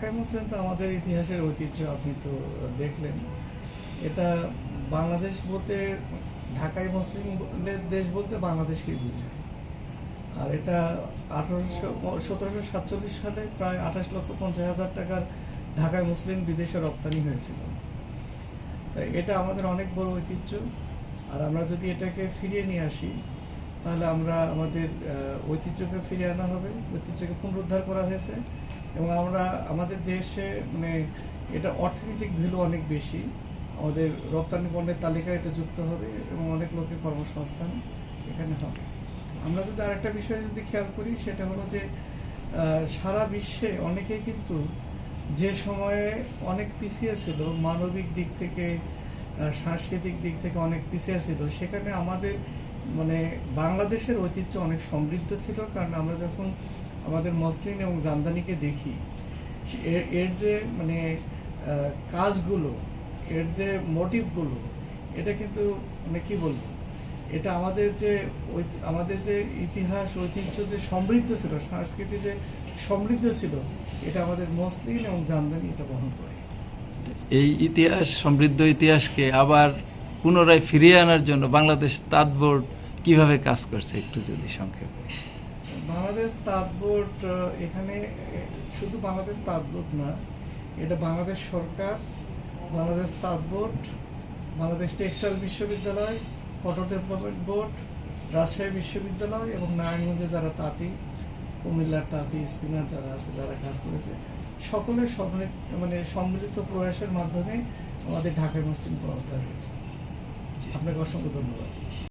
ঢাকায় মুসলিম তো আমাদের ইতিহাসের ঐতিহ্য আপনি তো দেখলেন। এটা বাংলাদেশ বলতে, ঢাকায় মুসলিমদের দেশ বলতে বাংলাদেশকেই বোঝায়। আর এটা আঠারোশো, সতেরোশো সাতচল্লিশ সালে প্রায় আঠাশ লক্ষ পঞ্চাশ হাজার টাকার ঢাকায় মুসলিম বিদেশে রপ্তানি হয়েছিল। তাই এটা আমাদের অনেক বড় ঐতিহ্য। আর আমরা যদি এটাকে ফিরিয়ে নিয়ে আসি তাহলে আমরা আমাদের ঐতিহ্যকে ফিরিয়ে আনা হবে, ঐতিহ্যকে পুনরুদ্ধার করা হয়েছে। এবং আমরা, আমাদের দেশে মানে এটা অর্থনৈতিক ভ্যালু অনেক বেশি। আমাদের রপ্তানি পণ্যের তালিকায় এটা যুক্ত হবে এবং অনেক লোকের কর্মসংস্থান এখানে হবে। আমরা যদি আরেকটা বিষয় যদি খেয়াল করি, সেটা হলো যে সারা বিশ্বে অনেকেই কিন্তু যে সময়ে অনেক পিছিয়ে ছিল, মানবিক দিক থেকে সাংস্কৃতিক দিক থেকে অনেক পিছিয়ে ছিল। সেখানে আমাদের মানে বাংলাদেশের ঐতিহ্য অনেক সমৃদ্ধ ছিল কারণ আমরা যখন আমাদের মসলিন এবং জামদানিকে দেখি এর যে মানে কাজগুলো, এর যে মোটিভগুলো, এটা কিন্তু মানে কি বলব, এটা আমাদের যে আমাদের যে ইতিহাস, ঐতিহ্য যে সমৃদ্ধ ছিল, সংস্কৃতি যে সমৃদ্ধ ছিল, এটা আমাদের মসলিন এবং জামদানি এটা বহন করে। এই ইতিহাস, সমৃদ্ধ ইতিহাসকে আবার পুনরায় ফিরিয়ে আনার জন্য বাংলাদেশ তাঁত বোর্ড কীভাবে কাজ করছে একটু যদি সংক্ষেপে? বাংলাদেশ তাঁত বোর্ড এখানে শুধু বাংলাদেশ তাঁত বোর্ড না, এটা বাংলাদেশ সরকার, বাংলাদেশ তাঁত বোর্ড, বাংলাদেশ টেক্সটাইল বিশ্ববিদ্যালয় ফটো ডেভেলপমেন্ট বোর্ড, রাজশাহী বিশ্ববিদ্যালয় এবং নারায়ণগঞ্জে যারা তাঁতি, কুমিল্লার তাঁতি, স্পিনার যারা আছে, যারা কাজ করেছে সকলের মানে সম্মিলিত প্রয়াসের মাধ্যমে আমাদের ঢাকায় মুসলিম পুনরুদ্ধার হয়েছে আপনাকে অসংখ্য ধন্যবাদ।